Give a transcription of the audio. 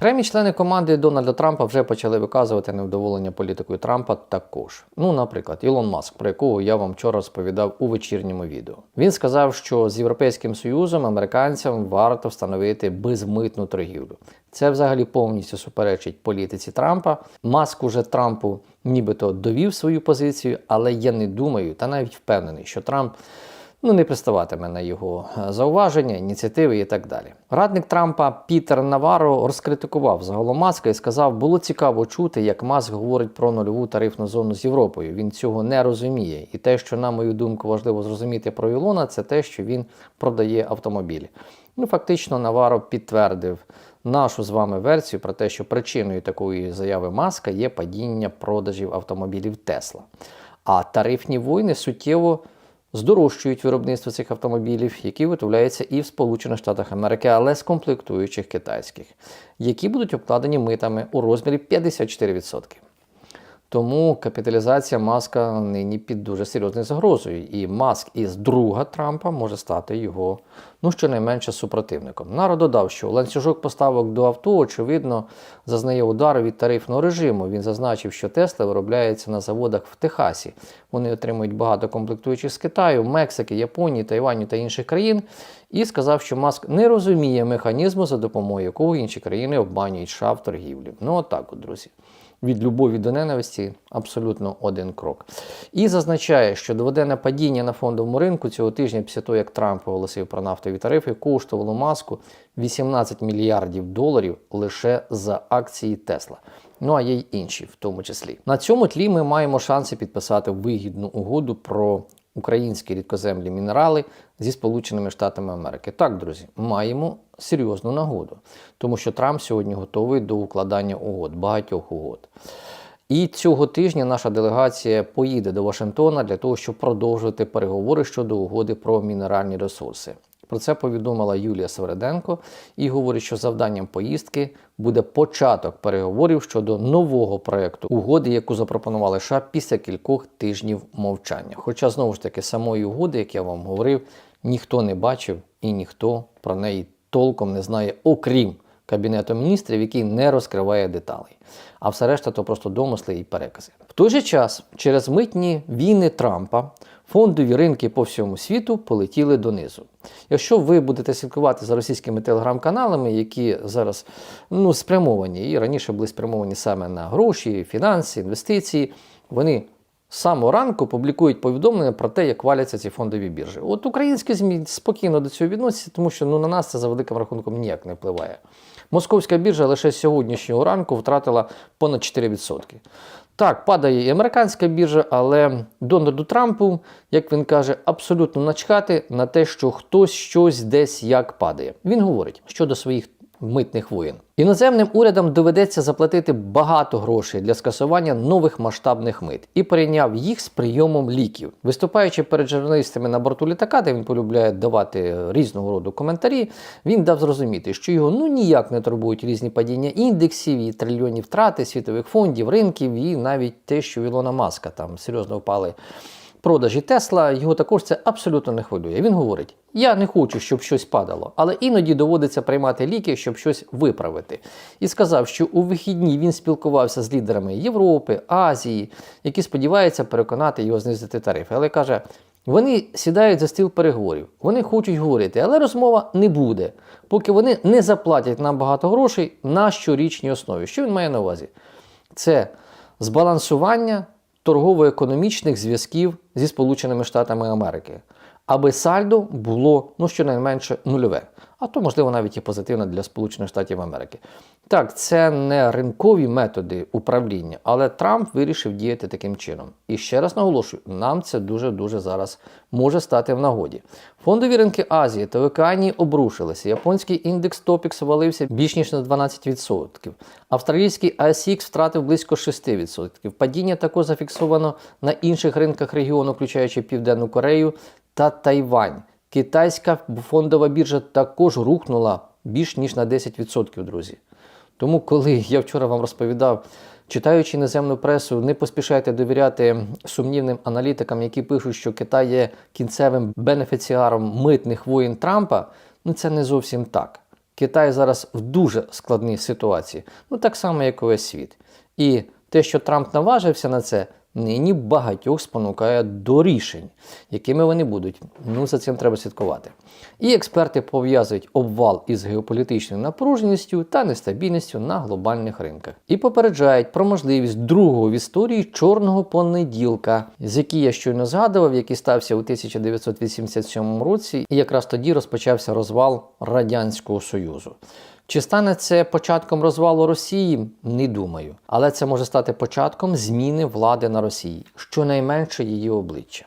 Окремі члени команди Дональда Трампа вже почали виказувати невдоволення політикою Трампа також. Ну, наприклад, Ілон Маск, про якого я вам вчора розповідав у вечірньому відео. Він сказав, що з Європейським Союзом американцям варто встановити безмитну торгівлю. Це взагалі повністю суперечить політиці Трампа. Маск уже Трампу нібито довів свою позицію, але я не думаю та навіть впевнений, що Трамп ну не приставатиме на його е, зауваження, ініціативи і так далі. Радник Трампа Пітер Наваро розкритикував загалом Маска і сказав, було цікаво чути, як Маск говорить про нульову тарифну зону з Європою. Він цього не розуміє. І те, що, на мою думку, важливо зрозуміти про Ілона, це те, що він продає автомобілі. Ну, фактично, Наваро підтвердив нашу з вами версію про те, що причиною такої заяви Маска є падіння продажів автомобілів Тесла. А тарифні війни суттєво здорожчують виробництво цих автомобілів, які виготовляються і в Сполучених Штатах Америки, але з комплектуючих китайських, які будуть обкладені митами у розмірі 54%. Тому капіталізація Маска нині під дуже серйозною загрозою, і Маск із друга Трампа може стати його, ну щонайменше супротивником. Наро додав, що ланцюжок поставок до авто, очевидно, зазнає удару від тарифного режиму. Він зазначив, що Тесла виробляється на заводах в Техасі. Вони отримують багато комплектуючих з Китаю, Мексики, Японії, Тайваню та інших країн. І сказав, що Маск не розуміє механізму, за допомогою якого інші країни обманюють США в торгівлі. Ну отак, от, друзі від любові до ненависті абсолютно один крок. І зазначає, що дводенне падіння на фондовому ринку цього тижня, після того, як Трамп оголосив про нафтові тарифи, коштувало маску 18 мільярдів доларів лише за акції Тесла. Ну а є й інші, в тому числі. На цьому тлі ми маємо шанси підписати вигідну угоду про українські рідкоземлі мінерали зі Сполученими Штатами Америки. Так, друзі, маємо серйозну нагоду, тому що Трамп сьогодні готовий до укладання угод, багатьох угод. І цього тижня наша делегація поїде до Вашингтона для того, щоб продовжувати переговори щодо угоди про мінеральні ресурси. Про це повідомила Юлія Свереденко і говорить, що завданням поїздки буде початок переговорів щодо нового проекту угоди, яку запропонували США після кількох тижнів мовчання. Хоча знову ж таки самої угоди, як я вам говорив, ніхто не бачив і ніхто про неї толком не знає, окрім Кабінету міністрів, який не розкриває деталей. А все решта то просто домисли і перекази. В той же час, через митні війни Трампа, фондові ринки по всьому світу полетіли донизу. Якщо ви будете слідкувати за російськими телеграм-каналами, які зараз ну, спрямовані і раніше були спрямовані саме на гроші, фінанси, інвестиції, вони самого ранку публікують повідомлення про те, як валяться ці фондові біржі. От українські ЗМІ спокійно до цього відносяться, тому що ну, на нас це за великим рахунком ніяк не впливає. Московська біржа лише з сьогоднішнього ранку втратила понад 4%. Так, падає і американська біржа, але Дональду Трампу, як він каже, абсолютно начхати на те, що хтось щось десь як падає. Він говорить щодо своїх митних воєн. Іноземним урядам доведеться заплатити багато грошей для скасування нових масштабних мит і порівняв їх з прийомом ліків. Виступаючи перед журналістами на борту літака, де він полюбляє давати різного роду коментарі, він дав зрозуміти, що його ну ніяк не турбують різні падіння індексів і трильйонні втрати світових фондів, ринків, і навіть те, що Ілона Маска там серйозно впали продажі Тесла, його також це абсолютно не хвилює. Він говорить: я не хочу, щоб щось падало, але іноді доводиться приймати ліки, щоб щось виправити. І сказав, що у вихідні він спілкувався з лідерами Європи, Азії, які сподіваються переконати його знизити тарифи. Але каже. Вони сідають за стіл переговорів, вони хочуть говорити, але розмова не буде, поки вони не заплатять нам багато грошей на щорічній основі. Що він має на увазі? Це збалансування торгово-економічних зв'язків зі Сполученими Штатами Америки, аби сальдо було ну, щонайменше нульове, а то, можливо, навіть і позитивне для Сполучених Штатів Америки. Так, це не ринкові методи управління, але Трамп вирішив діяти таким чином. І ще раз наголошую, нам це дуже-дуже зараз може стати в нагоді. Фондові ринки Азії та Океанії обрушилися. Японський індекс Топікс валився більш ніж на 12%. Австралійський ASX втратив близько 6%. Падіння також зафіксовано на інших ринках регіону, включаючи Південну Корею та Тайвань. Китайська фондова біржа також рухнула більш ніж на 10%, друзі. Тому, коли я вчора вам розповідав, читаючи іноземну пресу, не поспішайте довіряти сумнівним аналітикам, які пишуть, що Китай є кінцевим бенефіціаром митних воїн Трампа, ну це не зовсім так. Китай зараз в дуже складній ситуації, ну так само, як і весь світ. І те, що Трамп наважився на це, нині багатьох спонукає до рішень, якими вони будуть. Ну, за цим треба слідкувати. І експерти пов'язують обвал із геополітичною напруженістю та нестабільністю на глобальних ринках. І попереджають про можливість другого в історії чорного понеділка, з який я щойно згадував, який стався у 1987 році, і якраз тоді розпочався розвал Радянського Союзу. Чи стане це початком розвалу Росії? Не думаю. Але це може стати початком зміни влади на Росії, щонайменше її обличчя.